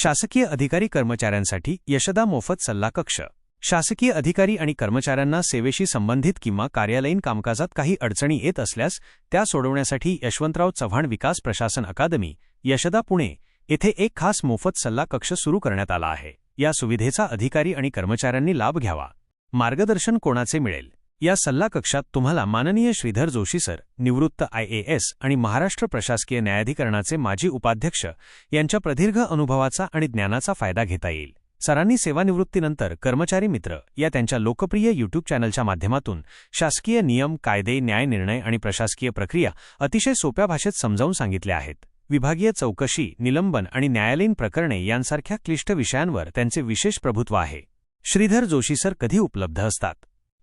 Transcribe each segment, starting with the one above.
शासकीय अधिकारी कर्मचाऱ्यांसाठी यशदा मोफत सल्ला कक्ष. शासकीय अधिकारी आणि कर्मचाऱ्यांना सेवेशी संबंधित किंवा कार्यालयीन कामकाजात काही अडचणी येत असल्यास त्या सोडवण्यासाठी यशवंतराव चव्हाण विकास प्रशासन अकादमी यशदा पुणे येथे एक खास मोफत सल्ला कक्ष सुरू करण्यात आला आहे. या सुविधेचा अधिकारी आणि कर्मचाऱ्यांनी लाभ घ्यावा. मार्गदर्शन कोणाचे मिळेल? या सल्ला कक्षात तुम्हाला माननीय श्रीधर जोशी सर निवृत्त आयएएस आणि महाराष्ट्र प्रशासकीय न्यायाधिकरणाचे माजी उपाध्यक्ष यांच्या प्रदीर्घ अनुभवाचा आणि ज्ञानाचा फायदा घेता येईल. सरांनी सेवानिवृत्तीनंतर कर्मचारी मित्र या त्यांच्या लोकप्रिय यूट्यूब चॅनलच्या माध्यमातून शासकीय नियम कायदे न्यायनिर्णय आणि प्रशासकीय प्रक्रिया अतिशय सोप्या भाषेत समजावून सांगितल्या आहेत. विभागीय चौकशी निलंबन आणि न्यायालयीन प्रकरणे यांसारख्या क्लिष्ट विषयांवर त्यांचे विशेष प्रभुत्व आहे. श्रीधर जोशी सर कधी उपलब्ध असतात?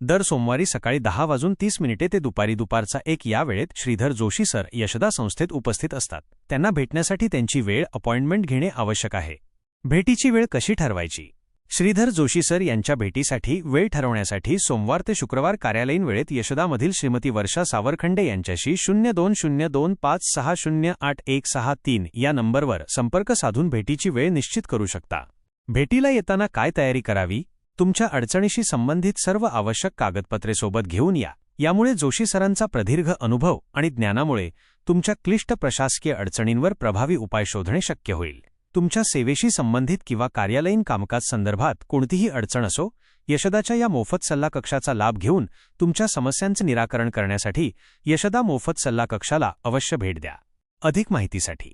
दर सोमवारी सकाळी दहा वाजून तीस मिनिटे ते दुपारी दुपारचा एक या वेळेत श्रीधर जोशी सर यशदा संस्थेत उपस्थित असतात. त्यांना भेटण्यासाठी त्यांची वेळ अपॉइंटमेंट घेणे आवश्यक आहे. भेटीची वेळ कशी ठरवायची? श्रीधर जोशी सर यांच्या भेटीसाठी वेळ ठरवण्यासाठी सोमवार ते शुक्रवार कार्यालयीन वेळेत यशदामधील श्रीमती वर्षा सावरखंडे यांच्याशी शून्य दोन शून्य दोन पाच सहा शून्य आठ एक सहा तीन या नंबरवर संपर्क साधून भेटीची वेळ निश्चित करू शकता. भेटीला येताना काय तयारी करावी? तुमच्या अडचणीशी संबंधित सर्व आवश्यक कागदपत्रे सोबत घेऊन या. यामुळे जोशी सरांचा प्रदीर्घ अनुभव आणि ज्ञानामुळे तुमच्या क्लिष्ट प्रशासकीय अडचणींवर प्रभावी उपाय शोधणे शक्य होईल. तुमच्या सेवेशी संबंधित किंवा कार्यालयीन कामकाज संदर्भात कोणतीही अडचण असो यशदाच्या या मोफत सल्ला कक्षाचा लाभ घेऊन तुमच्या समस्यांचे निराकरण करण्यासाठी यशदा मोफत सल्ला कक्षाला अवश्य भेट द्या. अधिक माहितीसाठी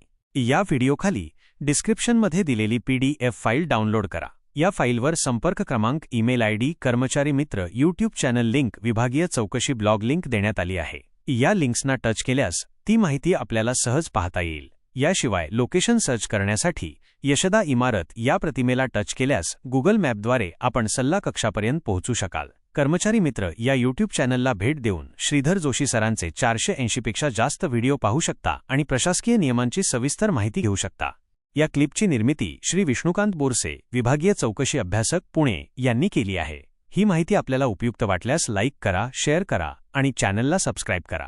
या व्हिडिओखाली डिस्क्रिप्शनमध्ये दिलेली पीडीएफ फाईल डाउनलोड करा. या फाईलवर संपर्क क्रमांक ईमेल आयडी कर्मचारी मित्र यूट्यूब चॅनल लिंक विभागीय चौकशी ब्लॉग लिंक देण्यात आली आहे. या लिंक्सना टच केल्यास ती माहिती आपल्याला सहज पाहता येईल. याशिवाय लोकेशन सर्च करण्यासाठी यशदा इमारत या प्रतिमेला टच केल्यास गुगल मॅपद्वारे आपण सल्ला कक्षापर्यंत पोहोचू शकाल. कर्मचारी मित्र या यूट्यूब चॅनलला भेट देऊन श्रीधर जोशी सरांचे चारशे ऐंशीपेक्षा जास्त व्हिडिओ पाहू शकता आणि प्रशासकीय नियमांची सविस्तर माहिती घेऊ शकता. या क्लिपची निर्मिती श्री विष्णुकांत बोरसे विभागीय चौकशी अभ्यासक पुणे यांनी केली आहे. ही माहिती आपल्याला उपयुक्त वाटल्यास लाईक करा शेअर करा आणि चॅनलला सबस्क्राईब करा.